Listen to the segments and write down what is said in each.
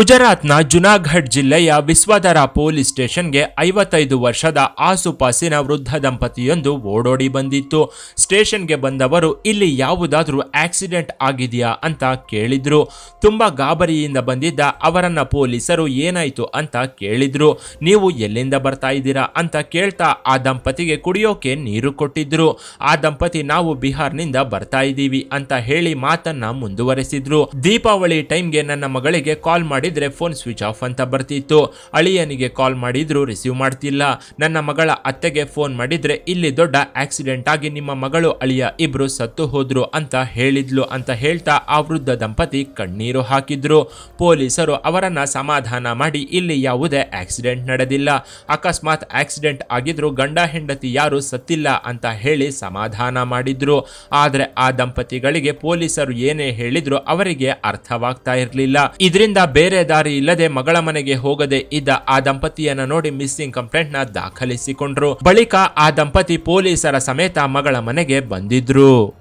ಗುಜರಾತ್ನ ಜುನಾಘಡ್ ಜಿಲ್ಲೆಯ ವಿಶ್ವಧರ ಪೊಲೀಸ್ ಸ್ಟೇಷನ್ಗೆ ಐವತ್ತೈದು ವರ್ಷದ ಆಸುಪಾಸಿನ ವೃದ್ಧ ದಂಪತಿಯೊಂದು ಓಡೋಡಿ ಬಂದಿತ್ತು. ಸ್ಟೇಷನ್ಗೆ ಬಂದವರು, ಇಲ್ಲಿ ಯಾವುದಾದ್ರೂ ಆಕ್ಸಿಡೆಂಟ್ ಆಗಿದೆಯಾ? ಅಂತ ಕೇಳಿದ್ರು. ತುಂಬಾ ಗಾಬರಿಯಿಂದ ಬಂದಿದ್ದ ಅವರನ್ನ ಪೊಲೀಸರು, ಏನಾಯ್ತು? ಅಂತ ಕೇಳಿದ್ರು. ನೀವು ಎಲ್ಲಿಂದ ಬರ್ತಾ ಇದ್ದೀರಾ? ಅಂತ ಕೇಳ್ತಾ ಆ ದಂಪತಿಗೆ ಕುಡಿಯೋಕೆ ನೀರು ಕೊಟ್ಟಿದ್ರು. ಆ ದಂಪತಿ, ನಾವು ಬಿಹಾರ್ನಿಂದ ಬರ್ತಾ ಇದ್ದೀವಿ ಅಂತ ಹೇಳಿ ಮಾತನ್ನ ಮುಂದುವರೆಸಿದ್ರು. ದೀಪಾವಳಿ ಟೈಮ್ಗೆ ನನ್ನ ಮಗಳಿಗೆ ಕಾಲ್ ಮಾಡಿದ್ರೆ ಫೋನ್ ಸ್ವಿಚ್ ಆಫ್ ಅಂತ ಬರ್ತಿತ್ತು. ಅಳಿಯನಿಗೆ ಕಾಲ್ ಮಾಡಿದ್ರು ರಿಸೀವ್ ಮಾಡ್ತಿಲ್ಲ. ನನ್ನ ಮಗಳ ಅತ್ತೆಗೆ ಫೋನ್ ಮಾಡಿದ್ರೆ ಇಲ್ಲಿ ದೊಡ್ಡ ಆಕ್ಸಿಡೆಂಟ್ ಆಗಿ ನಿಮ್ಮ ಮಗಳು ಅಳಿಯ ಇಬ್ರು ಸತ್ತು ಹೋದ್ರು ಅಂತ ಹೇಳಿದ್ಲು ಅಂತ ಹೇಳ್ತಾ ಆ ವೃದ್ಧ ದಂಪತಿ ಕಣ್ಣೀರು ಹಾಕಿದ್ರು. ಪೊಲೀಸರು ಅವರನ್ನ ಸಮಾಧಾನ ಮಾಡಿ ಇಲ್ಲಿ ಯಾವುದೇ ಆಕ್ಸಿಡೆಂಟ್ ನಡೆದಿಲ್ಲ. ಅಕಸ್ಮಾತ್ ಆಕ್ಸಿಡೆಂಟ್ ಆಗಿದ್ರು ಗಂಡ ಹೆಂಡತಿ ಯಾರು ಸತ್ತಿಲ್ಲ ಅಂತ ಹೇಳಿ ಸಮಾಧಾನ ಮಾಡಿದ್ರು. ಆದ್ರೆ ಆ ದಂಪತಿಗಳಿಗೆ ಪೊಲೀಸರು ಏನೇ ಹೇಳಿದ್ರು ಅವರಿಗೆ ಅರ್ಥವಾಗ್ತಾ ಇರಲಿಲ್ಲ. ಇದರಿಂದ ಬೇರೆ ದಾರಿ ಇಲ್ಲದೆ ಮಗಳ ಮನೆಗೆ ಹೋಗದೆ ಇದ್ದ ಆ ದಂಪತಿಯನ್ನ ನೋಡಿ ಮಿಸ್ಸಿಂಗ್ ಕಂಪ್ಲೇಂಟ್ನ ದಾಖಲಿಸಿಕೊಂಡ್ರು. ಬಳಿಕ ಆ ದಂಪತಿ ಪೊಲೀಸರ ಸಮೇತ ಮಗಳ ಮನೆಗೆ ಬಂದಿದ್ರು.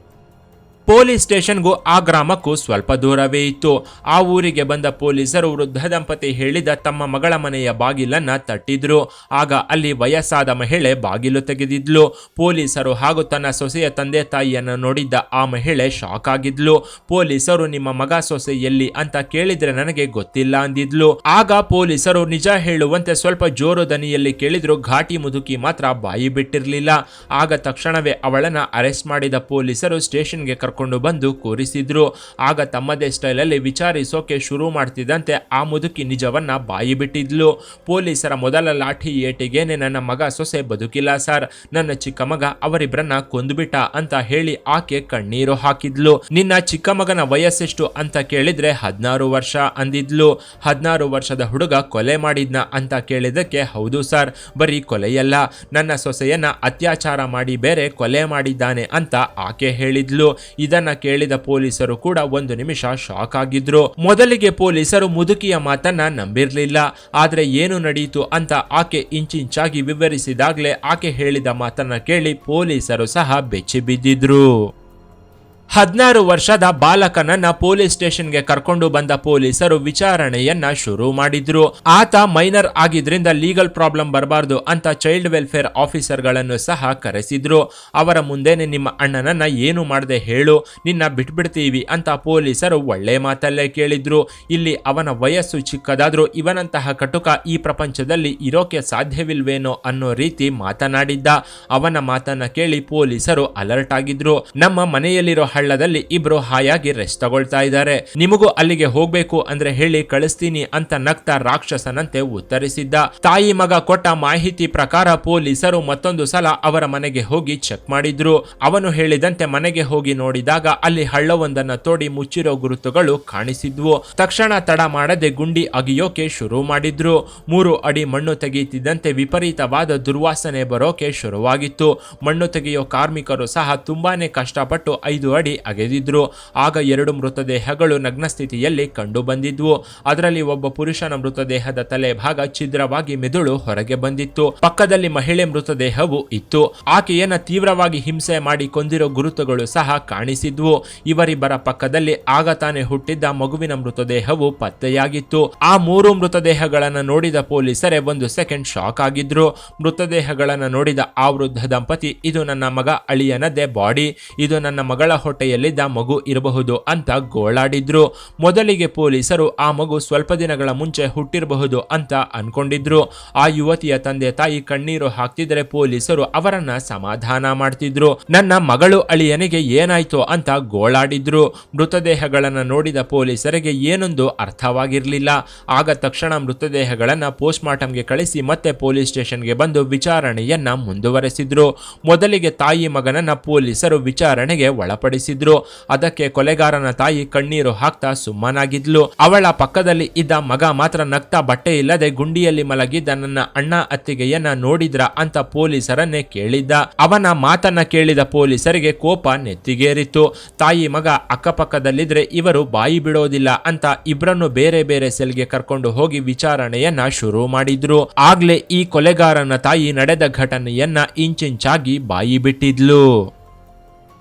ಪೊಲೀಸ್ ಸ್ಟೇಷನ್ಗೂ ಆ ಗ್ರಾಮಕ್ಕೂ ಸ್ವಲ್ಪ ದೂರವೇ ಇತ್ತು. ಆ ಊರಿಗೆ ಬಂದ ಪೊಲೀಸರು ವೃದ್ಧ ದಂಪತಿ ಹೇಳಿದ ತಮ್ಮ ಮಗಳ ಮನೆಯ ಬಾಗಿಲನ್ನ ತಟ್ಟಿದ್ರು. ಆಗ ಅಲ್ಲಿ ವಯಸ್ಸಾದ ಮಹಿಳೆ ಬಾಗಿಲು ತೆಗೆದಿದ್ಲು. ಪೊಲೀಸರು ಹಾಗೂ ತನ್ನ ಸೊಸೆಯ ತಂದೆ ತಾಯಿಯನ್ನು ನೋಡಿದ್ದ ಆ ಮಹಿಳೆ ಶಾಕ್ ಆಗಿದ್ಲು. ಪೊಲೀಸರು, ನಿಮ್ಮ ಮಗ ಸೊಸೆ ಎಲ್ಲಿ ಅಂತ ಕೇಳಿದ್ರೆ ನನಗೆ ಗೊತ್ತಿಲ್ಲ ಅಂದಿದ್ಲು. ಆಗ ಪೊಲೀಸರು, ನಿಜ ಹೇಳುವಂತೆ ಸ್ವಲ್ಪ ಜೋರು ದನಿಯಲ್ಲಿ ಕೇಳಿದ್ರು, ಘಾಟಿ ಮುದುಕಿ ಮಾತ್ರ ಬಾಯಿ ಬಿಟ್ಟಿರಲಿಲ್ಲ. ಆಗ ತಕ್ಷಣವೇ ಅವಳನ್ನ ಅರೆಸ್ಟ್ ಮಾಡಿದ ಪೊಲೀಸರು ಸ್ಟೇಷನ್ಗೆ ಕರ್ಕೊಂಡು ಬಂದು ಕೂರಿಸಿದ್ರು. ಆಗ ತಮ್ಮದೇ ಸ್ಟೈಲಲ್ಲಿ ವಿಚಾರಿಸೋಕೆ ಶುರು ಮಾಡ್ತಿದ್ದಂತೆ ಆ ಮುದುಕಿ ನಿಜವನ್ನ ಬಾಯಿ ಬಿಟ್ಟಿದ್ಲು. ಪೊಲೀಸರ ಮೊದಲ ಲಾಠಿ ಏಟಿಗೇನೆ ನನ್ನ ಮಗ ಸೊಸೆ ಬದುಕಿಲ್ಲ ಸರ್. ನನ್ನ ಚಿಕ್ಕ ಮಗ ಅವರಿಬ್ರನ್ನ ಕೊಂದುಬಿಟ್ಟ ಅಂತ ಹೇಳಿ ಆಕೆ ಕಣ್ಣೀರು ಹಾಕಿದ್ಲು. ನಿನ್ನ ಚಿಕ್ಕ ಮಗನ ವಯಸ್ಸೆಷ್ಟು ಅಂತ ಕೇಳಿದ್ರೆ ಹದಿನಾರು ವರ್ಷ ಅಂದಿದ್ಲು. ಹದಿನಾರು ವರ್ಷದ ಹುಡುಗ ಕೊಲೆ ಮಾಡಿದ್ನ ಅಂತ ಕೇಳಿದಕ್ಕೆ ಹೌದು ಸರ್, ಬರೀ ಕೊಲೆಯಲ್ಲ. ನನ್ನ ಸೊಸೆಯನ್ನ ಅತ್ಯಾಚಾರ ಮಾಡಿ ಬೇರೆ ಕೊಲೆ ಮಾಡಿದ್ದಾನೆ ಅಂತ ಆಕೆ ಹೇಳಿದ್ಲು. ಇದನ್ನ ಕೇಳಿದ ಪೊಲೀಸರು ಕೂಡ ಒಂದು ನಿಮಿಷ ಶಾಕ್ ಆಗಿದ್ರು. ಮೊದಲಿಗೆ ಪೊಲೀಸರು ಮುದುಕಿಯ ಮಾತನ್ನ ನಂಬಿರ್ಲಿಲ್ಲ. ಆದ್ರೆ ಏನು ನಡೆಯಿತು ಅಂತ ಆಕೆ ಇಂಚಿಂಚಾಗಿ ವಿವರಿಸಿದಾಗ್ಲೇ ಆಕೆ ಹೇಳಿದ ಮಾತನ್ನ ಕೇಳಿ ಪೊಲೀಸರು ಸಹ ಬೆಚ್ಚಿ ಬಿದ್ದಿದ್ರು ಹದಿನಾರು ವರ್ಷದ ಬಾಲಕನನ್ನ ಪೊಲೀಸ್ ಸ್ಟೇಷನ್ಗೆ ಕರ್ಕೊಂಡು ಬಂದ ಪೊಲೀಸರು ವಿಚಾರಣೆಯನ್ನ ಶುರು ಮಾಡಿದ್ರು. ಆತ ಮೈನರ್ ಆಗಿದ್ರಿಂದ ಲೀಗಲ್ ಪ್ರಾಬ್ಲಮ್ ಬರಬಾರ್ದು ಅಂತ ಚೈಲ್ಡ್ ವೆಲ್ಫೇರ್ ಆಫೀಸರ್ಗಳನ್ನು ಸಹ ಕರೆಸಿದ್ರು. ಅವರ ಮುಂದೆನೆ ನಿಮ್ಮ ಅಣ್ಣನನ್ನ ಏನು ಮಾಡದೆ ಹೇಳು, ನಿನ್ನ ಬಿಟ್ಬಿಡ್ತೀವಿ ಅಂತ ಪೊಲೀಸರು ಒಳ್ಳೆ ಮಾತಲ್ಲೇ ಕೇಳಿದ್ರು. ಇಲ್ಲಿ ಅವನ ವಯಸ್ಸು ಚಿಕ್ಕದಾದ್ರೂ ಇವನಂತಹ ಕಟುಕ ಈ ಪ್ರಪಂಚದಲ್ಲಿ ಇರೋಕೆ ಸಾಧ್ಯವಿಲ್ವೇನೋ ಅನ್ನೋ ರೀತಿ ಮಾತನಾಡಿದ್ದ. ಅವನ ಮಾತನ್ನ ಕೇಳಿ ಪೊಲೀಸರು ಅಲರ್ಟ್ ಆಗಿದ್ರು. ನಮ್ಮ ಮನೆಯಲ್ಲಿರೋ ಹಳ್ಳದಲ್ಲಿ ಇಬ್ರು ಹಾಯಾಗಿ ರೆಸ್ಟ್ ತಗೊಳ್ತಾ ಇದ್ದಾರೆ. ನಿಮಗೂ ಅಲ್ಲಿಗೆ ಹೋಗ್ಬೇಕು ಅಂದ್ರೆ ಹೇಳಿ ಕಳಿಸ್ತೀನಿ ಅಂತ ನಕ್ತ ರಾಕ್ಷಸನಂತೆ ಉತ್ತರಿಸಿದ್ದ. ತಾಯಿ ಮಗ ಕೊಟ್ಟ ಮಾಹಿತಿ ಪ್ರಕಾರ ಪೊಲೀಸರು ಮತ್ತೊಂದು ಸಲ ಅವರ ಮನೆಗೆ ಹೋಗಿ ಚೆಕ್ ಮಾಡಿದ್ರು. ಅವನು ಹೇಳಿದಂತೆ ಮನೆಗೆ ಹೋಗಿ ನೋಡಿದಾಗ ಅಲ್ಲಿ ಹಳ್ಳವೊಂದನ್ನ ತೋಡಿ ಮುಚ್ಚಿರೋ ಗುರುತುಗಳು ಕಾಣಿಸಿದ್ವು. ತಕ್ಷಣ ತಡ ಮಾಡದೆ ಗುಂಡಿ ಅಗಿಯೋಕೆ ಶುರು ಮಾಡಿದ್ರು. ಮೂರು ಅಡಿ ಮಣ್ಣು ತೆಗೆಯುತ್ತಿದ್ದಂತೆ ವಿಪರೀತವಾದ ದುರ್ವಾಸನೆ ಬರೋಕೆ ಶುರುವಾಗಿತ್ತು. ಮಣ್ಣು ತೆಗೆಯೋ ಕಾರ್ಮಿಕರು ಸಹ ತುಂಬಾನೇ ಕಷ್ಟಪಟ್ಟು ಐದು ಅಡಿ ಅಗೆದಿದ್ರು. ಆಗ ಎರಡು ಮೃತದೇಹಗಳು ನಗ್ನ ಸ್ಥಿತಿಯಲ್ಲಿ ಕಂಡು ಬಂದಿದ್ವು ಅದರಲ್ಲಿ ಒಬ್ಬ ಪುರುಷನ ಮೃತದೇಹದ ತಲೆ ಭಾಗ ಛಿದ್ರವಾಗಿ ಮೆದುಳು ಹೊರಗೆ ಬಂದಿತ್ತು. ಪಕ್ಕದಲ್ಲಿ ಮಹಿಳೆ ಮೃತದೇಹವು ಇತ್ತು. ಆಕೆಯನ್ನ ತೀವ್ರವಾಗಿ ಹಿಂಸೆ ಮಾಡಿ ಕೊಂದಿರೋ ಗುರುತುಗಳು ಸಹ ಕಾಣಿಸಿದ್ವು. ಇವರಿಬ್ಬರ ಪಕ್ಕದಲ್ಲಿ ಆಗ ತಾನೇ ಹುಟ್ಟಿದ್ದ ಮಗುವಿನ ಮೃತದೇಹವು ಪತ್ತೆಯಾಗಿತ್ತು. ಆ ಮೂರು ಮೃತದೇಹಗಳನ್ನು ನೋಡಿದ ಪೊಲೀಸರೇ ಒಂದು ಸೆಕೆಂಡ್ ಶಾಕ್ ಆಗಿದ್ರು. ಮೃತದೇಹಗಳನ್ನು ನೋಡಿದ ಆ ವೃದ್ಧ ದಂಪತಿ, ಇದು ನನ್ನ ಮಗ ಅಳಿಯನದೇ ಬಾಡಿ. ಇದು ನನ್ನ ಮಗಳ ಹೊಟ್ಟೆಯಲ್ಲಿದ್ದ ಮಗು ಇರಬಹುದು ಅಂತ ಗೋಳಾಡಿದ್ರು. ಮೊದಲಿಗೆ ಪೊಲೀಸರು ಆ ಮಗು ಸ್ವಲ್ಪ ದಿನಗಳ ಮುಂಚೆ ಹುಟ್ಟಿರಬಹುದು ಅಂತ ಅನ್ಕೊಂಡಿದ್ರು. ಆ ಯುವತಿಯ ತಂದೆ ತಾಯಿ ಕಣ್ಣೀರು ಹಾಕ್ತಿದ್ರೆ ಪೊಲೀಸರು ಅವರನ್ನ ಸಮಾಧಾನ ಮಾಡ್ತಿದ್ರು. ನನ್ನ ಮಗಳು ಅಳಿಯನಿಗೆ ಏನಾಯ್ತು ಅಂತ ಗೋಳಾಡಿದ್ರು. ಮೃತದೇಹಗಳನ್ನ ನೋಡಿದ ಪೊಲೀಸರಿಗೆ ಏನೊಂದು ಅರ್ಥವಾಗಿರ್ಲಿಲ್ಲ. ಆಗ ತಕ್ಷಣ ಮೃತದೇಹಗಳನ್ನ ಪೋಸ್ಟ್ ಮಾರ್ಟಂಗೆ ಕಳಿಸಿ ಮತ್ತೆ ಪೊಲೀಸ್ ಸ್ಟೇಷನ್ಗೆ ಬಂದು ವಿಚಾರಣೆಯನ್ನ ಮುಂದುವರೆಸಿದ್ರು. ಮೊದಲಿಗೆ ತಾಯಿ ಮಗನನ್ನ ಪೊಲೀಸರು ವಿಚಾರಣೆಗೆ ಒಳಪಡಿಸಿದ್ರು. ಅದಕ್ಕೆ ಕೊಲೆಗಾರನ ತಾಯಿ ಕಣ್ಣೀರು ಹಾಕ್ತಾ ಸುಮ್ಮನಾಗಿದ್ಲು. ಅವಳ ಪಕ್ಕದಲ್ಲಿ ಇದ್ದ ಮಗ ಮಾತ್ರ ನಗ್ತಾ ಬಟ್ಟೆ ಇಲ್ಲದೆ ಗುಂಡಿಯಲ್ಲಿ ಮಲಗಿದ್ದ ನನ್ನ ಅಣ್ಣ ಅತ್ತಿಗೆಯನ್ನ ನೋಡಿದ್ರ ಅಂತ ಪೊಲೀಸರನ್ನೇ ಕೇಳಿದ್ದ. ಅವನ ಮಾತನ್ನ ಕೇಳಿದ ಪೊಲೀಸರಿಗೆ ಕೋಪ ನೆತ್ತಿಗೇರಿತ್ತು. ತಾಯಿ ಮಗ ಅಕ್ಕಪಕ್ಕದಲ್ಲಿದ್ರೆ ಇವರು ಬಾಯಿ ಬಿಡೋದಿಲ್ಲ ಅಂತ ಇಬ್ಬರನ್ನು ಬೇರೆ ಬೇರೆ ಸೆಲ್ಗೆ ಕರ್ಕೊಂಡು ಹೋಗಿ ವಿಚಾರಣೆಯನ್ನ ಶುರು ಮಾಡಿದ್ರು. ಆಗ್ಲೇ ಈ ಕೊಲೆಗಾರನ ತಾಯಿ ನಡೆದ ಘಟನೆಯನ್ನ ಇಂಚಿಂಚಾಗಿ ಬಾಯಿ ಬಿಟ್ಟಿದ್ಲು.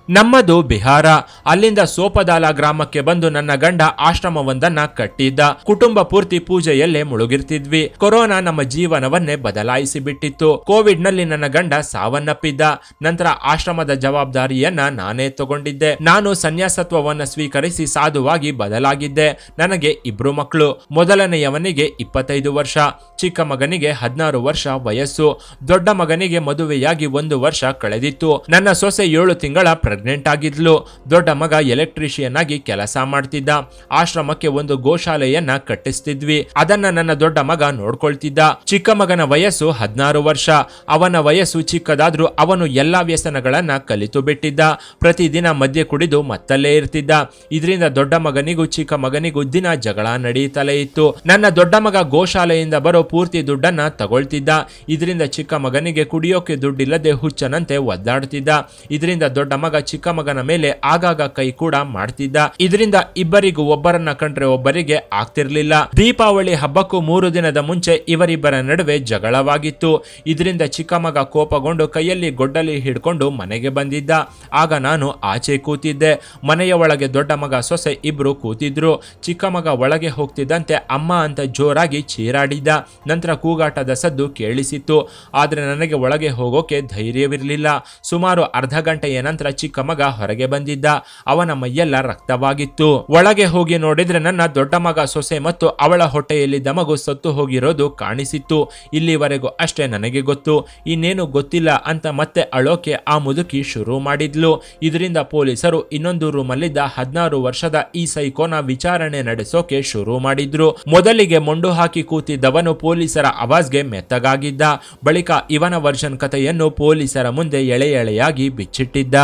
ನಮ್ಮದು ಬಿಹಾರ. ಅಲ್ಲಿಂದ ಸೋಪದಾಲ ಗ್ರಾಮಕ್ಕೆ ಬಂದು ನನ್ನ ಗಂಡ ಆಶ್ರಮವೊಂದನ್ನ ಕಟ್ಟಿದ್ದ. ಕುಟುಂಬ ಪೂರ್ತಿ ಪೂಜೆಯಲ್ಲೇ ಮುಳುಗಿರ್ತಿದ್ವಿ. ಕೊರೋನಾ ನಮ್ಮ ಜೀವನವನ್ನೇ ಬದಲಾಯಿಸಿ ಬಿಟ್ಟಿತ್ತು ಕೋವಿಡ್ನಲ್ಲಿ ನನ್ನ ಗಂಡ ಸಾವನ್ನಪ್ಪಿದ್ದ. ನಂತರ ಆಶ್ರಮದ ಜವಾಬ್ದಾರಿಯನ್ನ ನಾನೇ ತಗೊಂಡಿದ್ದೆ. ನಾನು ಸನ್ಯಾಸತ್ವವನ್ನ ಸ್ವೀಕರಿಸಿ ಸಾಧುವಾಗಿ ಬದಲಾಗಿದ್ದೆ. ನನಗೆ ಇಬ್ರು ಮಕ್ಕಳು ಮೊದಲನೆಯವನಿಗೆ ಇಪ್ಪತ್ತೈದು ವರ್ಷ. ಚಿಕ್ಕ ಮಗನಿಗೆ ಹದಿನಾರು ವರ್ಷ ವಯಸ್ಸು. ದೊಡ್ಡ ಮಗನಿಗೆ ಮದುವೆಯಾಗಿ ಒಂದು ವರ್ಷ ಕಳೆದಿತ್ತು. ನನ್ನ ಸೊಸೆ ಏಳು ತಿಂಗಳ ಪ್ರೆಗ್ನೆಂಟ್ ಆಗಿದ್ಲು. ದೊಡ್ಡ ಮಗ ಎಲೆಕ್ಟ್ರಿಷಿಯನ್ ಆಗಿ ಕೆಲಸ ಮಾಡ್ತಿದ್ದ. ಆಶ್ರಮಕ್ಕೆ ಒಂದು ಗೋಶಾಲೆಯನ್ನ ಕಟ್ಟಿಸ್ತಿದ್ವಿ. ಅದನ್ನ ನನ್ನ ದೊಡ್ಡ ಮಗ ನೋಡ್ಕೊಳ್ತಿದ್ದ. ಚಿಕ್ಕ ಮಗನ ವಯಸ್ಸು ಹದಿನಾರು ವರ್ಷ. ಅವನ ವಯಸ್ಸು ಚಿಕ್ಕದಾದ್ರೂ ಅವನು ಎಲ್ಲಾ ವ್ಯಸನಗಳನ್ನ ಕಲಿತು ಬಿಟ್ಟಿದ್ದ. ಪ್ರತಿದಿನ ಮದ್ಯ ಕುಡಿದು ಮತ್ತಲ್ಲೇ ಇರ್ತಿದ್ದ. ಇದರಿಂದ ದೊಡ್ಡ ಮಗನಿಗೂ ಚಿಕ್ಕ ಮಗನಿಗೂ ದಿನ ಜಗಳ ನಡೆಯುತ್ತಲೇ ಇತ್ತು. ನನ್ನ ದೊಡ್ಡ ಮಗ ಗೋಶಾಲೆಯಿಂದ ಬರೋ ಪೂರ್ತಿ ದುಡ್ಡನ್ನ ತಗೊಳ್ತಿದ್ದ. ಇದರಿಂದ ಚಿಕ್ಕ ಮಗನಿಗೆ ಕುಡಿಯೋಕೆ ದುಡ್ಡಿಲ್ಲದೆ ಹುಚ್ಚನಂತೆ ಒದ್ದಾಡ್ತಿದ್ದ. ಇದರಿಂದ ದೊಡ್ಡ ಮಗ ಚಿಕ್ಕ ಮಗನ ಮೇಲೆ ಆಗಾಗ ಕೈ ಕೂಡ ಮಾಡ್ತಿದ್ದ. ಇದರಿಂದ ಇಬ್ಬರಿಗೂ ಒಬ್ಬರನ್ನ ಕಂಡ್ರೆ ಒಬ್ಬರಿಗೆ ಆಗ್ತಿರ್ಲಿಲ್ಲ. ದೀಪಾವಳಿ ಹಬ್ಬಕ್ಕೂ ಮೂರು ದಿನದ ಮುಂಚೆ ಇವರಿಬ್ಬರ ನಡುವೆ ಜಗಳವಾಗಿತ್ತು. ಇದರಿಂದ ಚಿಕ್ಕ ಮಗ ಕೋಪಗೊಂಡು ಕೈಯಲ್ಲಿ ಗೊಡ್ಡಲಿ ಹಿಡ್ಕೊಂಡು ಮನೆಗೆ ಬಂದಿದ್ದ. ಆಗ ನಾನು ಆಚೆ ಕೂತಿದ್ದೆ. ಮನೆಯ ಒಳಗೆ ದೊಡ್ಡ ಮಗ ಸೊಸೆ ಇಬ್ರು ಕೂತಿದ್ರು. ಚಿಕ್ಕ ಮಗ ಒಳಗೆ ಹೋಗ್ತಿದ್ದಂತೆ ಅಮ್ಮ ಅಂತ ಜೋರಾಗಿ ಚೀರಾಡಿದ್ದ. ನಂತರ ಕೂಗಾಟದ ಸದ್ದು ಕೇಳಿಸಿತ್ತು. ಆದರೆ ನನಗೆ ಒಳಗೆ ಹೋಗೋಕೆ ಧೈರ್ಯವಿರಲಿಲ್ಲ. ಸುಮಾರು ಅರ್ಧ ಗಂಟೆಯ ನಂತರ ಚಿಕ್ಕ ಮಗ ಹೊರಗೆ ಬಂದಿದ್ದ. ಅವನ ಮೈಯೆಲ್ಲ ರಕ್ತವಾಗಿತ್ತು. ಒಳಗೆ ಹೋಗಿ ನೋಡಿದ್ರೆ ನನ್ನ ದೊಡ್ಡ ಮಗ ಸೊಸೆ ಮತ್ತು ಅವಳ ಹೊಟ್ಟೆಯಲ್ಲಿ ದಮಗು ಸತ್ತು ಹೋಗಿರೋದು ಕಾಣಿಸಿತ್ತು. ಇಲ್ಲಿವರೆಗೂ ಅಷ್ಟೇ ನನಗೆ ಗೊತ್ತು. ಇನ್ನೇನು ಗೊತ್ತಿಲ್ಲ ಅಂತ ಮತ್ತೆ ಅಳೋಕೆ ಆ ಮುದುಕಿ ಶುರು ಮಾಡಿದ್ಲು. ಇದರಿಂದ ಪೊಲೀಸರು ಇನ್ನೊಂದು ರೂಮಲ್ಲಿದ್ದ ಹದಿನಾರು ವರ್ಷದ ಈ ಸೈಕೋನ ವಿಚಾರಣೆ ನಡೆಸೋಕೆ ಶುರು ಮಾಡಿದ್ರು. ಮೊದಲಿಗೆ ಮೊಂಡು ಹಾಕಿ ಕೂತಿದ್ದವನು ಪೊಲೀಸರ ಆವಾಜ್ಗೆ ಮೆತ್ತಗಾಗಿದ್ದ. ಬಳಿಕ ಇವನ ವರ್ಷನ್ ಕಥೆಯನ್ನು ಪೊಲೀಸರ ಮುಂದೆ ಎಳೆ ಎಳೆಯಾಗಿ ಬಿಚ್ಚಿಟ್ಟಿದ್ದ.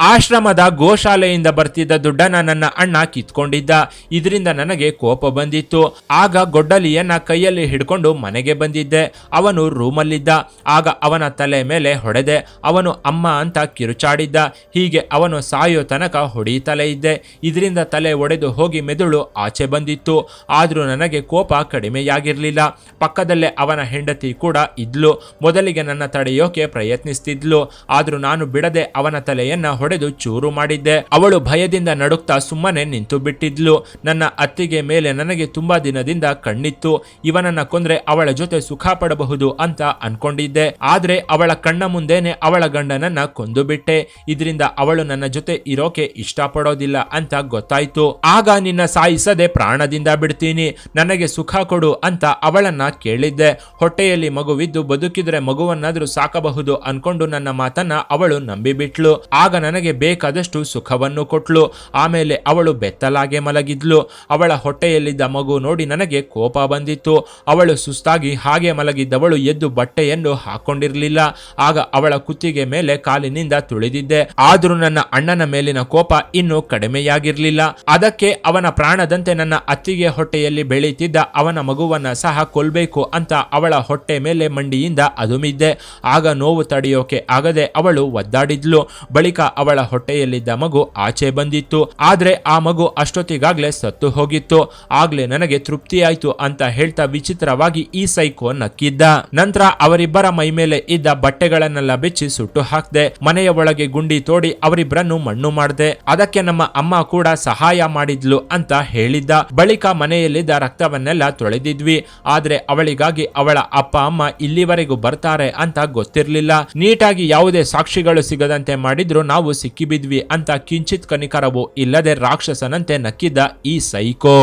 ಆಶ್ರಮದ ಗೋಶಾಲೆಯಿಂದ ಬರ್ತಿದ್ದ ದುಡ್ಡನ್ನ ನನ್ನ ಅಣ್ಣ ಕಿತ್ಕೊಂಡಿದ್ದ. ಇದರಿಂದ ನನಗೆ ಕೋಪ ಬಂದಿತ್ತು. ಆಗ ಗೊಡ್ಡಲಿಯನ್ನ ಕೈಯಲ್ಲಿ ಹಿಡ್ಕೊಂಡು ಮನೆಗೆ ಬಂದಿದ್ದೆ. ಅವನು ರೂಮಲ್ಲಿದ್ದ. ಆಗ ಅವನ ತಲೆ ಮೇಲೆ ಹೊಡೆದೆ. ಅವನು ಅಮ್ಮ ಅಂತ ಕಿರುಚಾಡಿದ್ದ. ಹೀಗೆ ಅವನು ಸಾಯೋ ತನಕ ಹೊಡೆಯುತ್ತಲೇ ಇದ್ದೆ. ಇದರಿಂದ ತಲೆ ಒಡೆದು ಹೋಗಿ ಮೆದುಳು ಆಚೆ ಬಂದಿತ್ತು. ಆದರೂ ನನಗೆ ಕೋಪ ಕಡಿಮೆಯಾಗಿರಲಿಲ್ಲ. ಪಕ್ಕದಲ್ಲೇ ಅವನ ಹೆಂಡತಿ ಕೂಡ ಇದ್ಲು. ಮೊದಲಿಗೆ ನನ್ನ ತಡೆಯೋಕೆ ಪ್ರಯತ್ನಿಸ್ತಿದ್ಲು. ಆದರೂ ನಾನು ಬಿಡದೆ ಅವನ ತಲೆಯನ್ನ ಹೊಡೆದು ಚೂರು ಮಾಡಿದ್ದೆ. ಅವಳು ಭಯದಿಂದ ನಡುಕ್ತಾ ಸುಮ್ಮನೆ ನಿಂತು ಬಿಟ್ಟಿದ್ಲು. ನನ್ನ ಅತ್ತಿಗೆ ಮೇಲೆ ನನಗೆ ತುಂಬಾ ದಿನದಿಂದ ಕಣ್ಣಿತ್ತು. ಇವನನ್ನ ಕೊಂದ್ರೆ ಅವಳ ಜೊತೆ ಸುಖ ಪಡಬಹುದು ಅಂತ ಅನ್ಕೊಂಡಿದ್ದೆ. ಆದ್ರೆ ಅವಳ ಕಣ್ಣ ಮುಂದೇನೆ ಅವಳ ಗಂಡನನ್ನ ಕೊಂದು ಬಿಟ್ಟೆ. ಇದರಿಂದ ಅವಳು ನನ್ನ ಜೊತೆ ಇರೋಕೆ ಇಷ್ಟಪಡೋದಿಲ್ಲ ಅಂತ ಗೊತ್ತಾಯ್ತು. ಆಗ ನಿನ್ನ ಸಾಯಿಸದೆ ಪ್ರಾಣದಿಂದ ಬಿಡ್ತೀನಿ. ನನಗೆ ಸುಖ ಕೊಡು ಅಂತ ಅವಳನ್ನ ಕೇಳಿದ್ದೆ. ಹೊಟ್ಟೆಯಲ್ಲಿ ಮಗುವಿದ್ದು ಬದುಕಿದ್ರೆ ಮಗುವನ್ನಾದ್ರೂ ಸಾಕಬಹುದು ಅನ್ಕೊಂಡು ನನ್ನ ಮಾತನ್ನ ಅವಳು ನಂಬಿಬಿಟ್ಲು. ಆಗ ನನಗೆ ಬೇಕಾದಷ್ಟು ಸುಖವನ್ನು ಕೊಟ್ಲು. ಆಮೇಲೆ ಅವಳು ಬೆತ್ತಲಾಗೆ ಮಲಗಿದ್ಲು. ಅವಳ ಹೊಟ್ಟೆಯಲ್ಲಿದ್ದ ಮಗು ನೋಡಿ ನನಗೆ ಕೋಪ ಬಂದಿತ್ತು. ಅವಳು ಸುಸ್ತಾಗಿ ಹಾಗೆ ಮಲಗಿದ್ದವಳು ಎದ್ದು ಬಟ್ಟೆಯನ್ನು ಹಾಕೊಂಡಿರಲಿಲ್ಲ. ಆಗ ಅವಳ ಕುತ್ತಿಗೆ ಮೇಲೆ ಕಾಲಿನಿಂದ ತುಳಿದಿದ್ದೆ. ಆದರೂ ನನ್ನ ಅಣ್ಣನ ಮೇಲಿನ ಕೋಪ ಇನ್ನೂ ಕಡಿಮೆಯಾಗಿರಲಿಲ್ಲ. ಅದಕ್ಕೆ ಅವನ ಪ್ರಾಣದಂತೆ ನನ್ನ ಅತ್ತಿಗೆ ಹೊಟ್ಟೆಯಲ್ಲಿ ಬೆಳೆಯುತ್ತಿದ್ದ ಅವನ ಮಗುವನ್ನ ಸಹ ಕೊಲ್ಬೇಕು ಅಂತ ಅವಳ ಹೊಟ್ಟೆ ಮೇಲೆ ಮಂಡಿಯಿಂದ ಅದುಮಿದ್ದೆ. ಆಗ ನೋವು ತಡೆಯೋಕೆ ಆಗದೆ ಅವಳು ಒದ್ದಾಡಿದ್ಲು. ಬಳಿಕ ಅವಳ ಹೊಟ್ಟೆಯಲ್ಲಿದ್ದ ಮಗು ಆಚೆ ಬಂದಿತ್ತು. ಆದ್ರೆ ಆ ಮಗು ಅಷ್ಟೊತ್ತಿಗಾಗ್ಲೇ ಸತ್ತು ಹೋಗಿತ್ತು. ಆಗ್ಲೇ ನನಗೆ ತೃಪ್ತಿಯಾಯ್ತು ಅಂತ ಹೇಳ್ತಾ ವಿಚಿತ್ರವಾಗಿ ಈ ಸೈಕೋ ನಕ್ಕಿದ್ದ. ನಂತರ ಅವರಿಬ್ಬರ ಮೈ ಮೇಲೆ ಇದ್ದ ಬಟ್ಟೆಗಳನ್ನೆಲ್ಲ ಬೆಚ್ಚಿ ಸುಟ್ಟು ಹಾಕ್ದೆ, ಮನೆಯ ಒಳಗೆ ಗುಂಡಿ ತೋಡಿ ಅವರಿಬ್ಬರನ್ನು ಮಣ್ಣು ಮಾಡ್ದೆ. ಅದಕ್ಕೆ ನಮ್ಮ ಅಮ್ಮ ಕೂಡ ಸಹಾಯ ಮಾಡಿದ್ಲು ಅಂತ ಹೇಳಿದ್ದ. ಬಳಿಕ ಮನೆಯಲ್ಲಿದ್ದ ರಕ್ತವನ್ನೆಲ್ಲ ತೊಳೆದಿದ್ವಿ. ಆದ್ರೆ ಅವಳಿಗಾಗಿ ಅವಳ ಅಪ್ಪ, ಅಮ್ಮ ಇಲ್ಲಿವರೆಗೂ ಬರ್ತಾರೆ ಅಂತ ಗೊತ್ತಿರ್ಲಿಲ್ಲ. ನೀಟಾಗಿ ಯಾವುದೇ ಸಾಕ್ಷಿಗಳು ಸಿಗದಂತೆ ಮಾಡಿದ್ರು ನಾವು ಸಿಕ್ಕಿಬಿದ್ವಿ ಅಂತ ಕಿಂಚಿತ್ ಕನಿಕರವೂ ಇಲ್ಲದೆ ರಾಕ್ಷಸನಂತೆ ನಕ್ಕಿದ್ದ ಈ ಸೈಕೋ.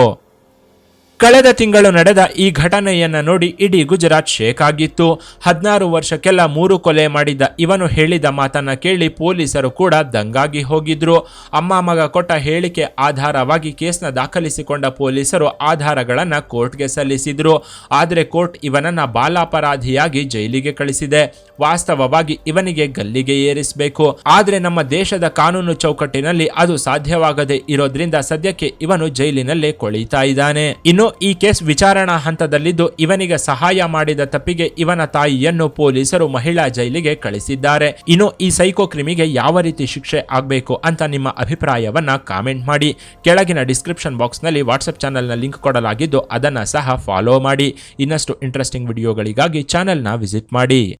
ಕಳೆದ ತಿಂಗಳು ನಡೆದ ಈ ಘಟನೆಯನ್ನ ನೋಡಿ ಇಡೀ ಗುಜರಾತ್ ಶೇಕ್ ಆಗಿತ್ತು. ಹದಿನಾರು ವರ್ಷಕ್ಕೆಲ್ಲ ಮೂರು ಕೊಲೆ ಮಾಡಿದ್ದ ಇವನು ಹೇಳಿದ ಮಾತನ್ನ ಕೇಳಿ ಪೊಲೀಸರು ಕೂಡ ದಂಗಾಗಿ ಹೋಗಿದ್ರು. ಅಮ್ಮ ಮಗ ಕೊಟ್ಟ ಹೇಳಿಕೆ ಆಧಾರವಾಗಿ ಕೇಸ್ನ ದಾಖಲಿಸಿಕೊಂಡ ಪೊಲೀಸರು ಆಧಾರಗಳನ್ನ ಕೋರ್ಟ್ಗೆ ಸಲ್ಲಿಸಿದ್ರು. ಆದರೆ ಕೋರ್ಟ್ ಇವನನ್ನ ಬಾಲಾಪರಾಧಿಯಾಗಿ ಜೈಲಿಗೆ ಕಳಿಸಿದೆ. ವಾಸ್ತವವಾಗಿ ಇವನಿಗೆ ಗಲ್ಲಿಗೆ ಏರಿಸಬೇಕು. ಆದರೆ ನಮ್ಮ ದೇಶದ ಕಾನೂನು ಚೌಕಟ್ಟಿನಲ್ಲಿ ಅದು ಸಾಧ್ಯವಾಗದೆ ಇರೋದ್ರಿಂದ ಸದ್ಯಕ್ಕೆ ಇವನು ಜೈಲಿನಲ್ಲೇ ಕೊಳೀತಾ ಇದ್ದಾನೆ. ಇನ್ನು ಈ ಕೇಸ್ ವಿಚಾರಣಾ ಹಂತದಲ್ಲಿದ್ದು ಇವನಿಗೆ ಸಹಾಯ ಮಾಡಿದ ತಪ್ಪಿಗೆ ಇವನ ತಾಯಿಯನ್ನು ಪೊಲೀಸರು ಮಹಿಳಾ ಜೈಲಿಗೆ ಕಳಿಸಿದ್ದಾರೆ. ಇನ್ನು ಈ ಸೈಕೋ ಕ್ರಿಮಿಗೆ ಯಾವ ರೀತಿ ಶಿಕ್ಷೆ ಆಗಬೇಕು ಅಂತ ನಿಮ್ಮ ಅಭಿಪ್ರಾಯವನ್ನ ಕಾಮೆಂಟ್ ಮಾಡಿ. ಕೆಳಗಿನ ಡಿಸ್ಕ್ರಿಪ್ಷನ್ ಬಾಕ್ಸ್ನಲ್ಲಿ ವಾಟ್ಸ್ಆಪ್ ಚಾನೆಲ್ನ ಲಿಂಕ್ ಕೊಡಲಾಗಿದ್ದು ಅದನ್ನು ಸಹ ಫಾಲೋ ಮಾಡಿ. ಇನ್ನಷ್ಟು ಇಂಟ್ರೆಸ್ಟಿಂಗ್ ವಿಡಿಯೋಗಳಿಗಾಗಿ ಚಾನೆಲ್ನ ವಿಸಿಟ್ ಮಾಡಿ.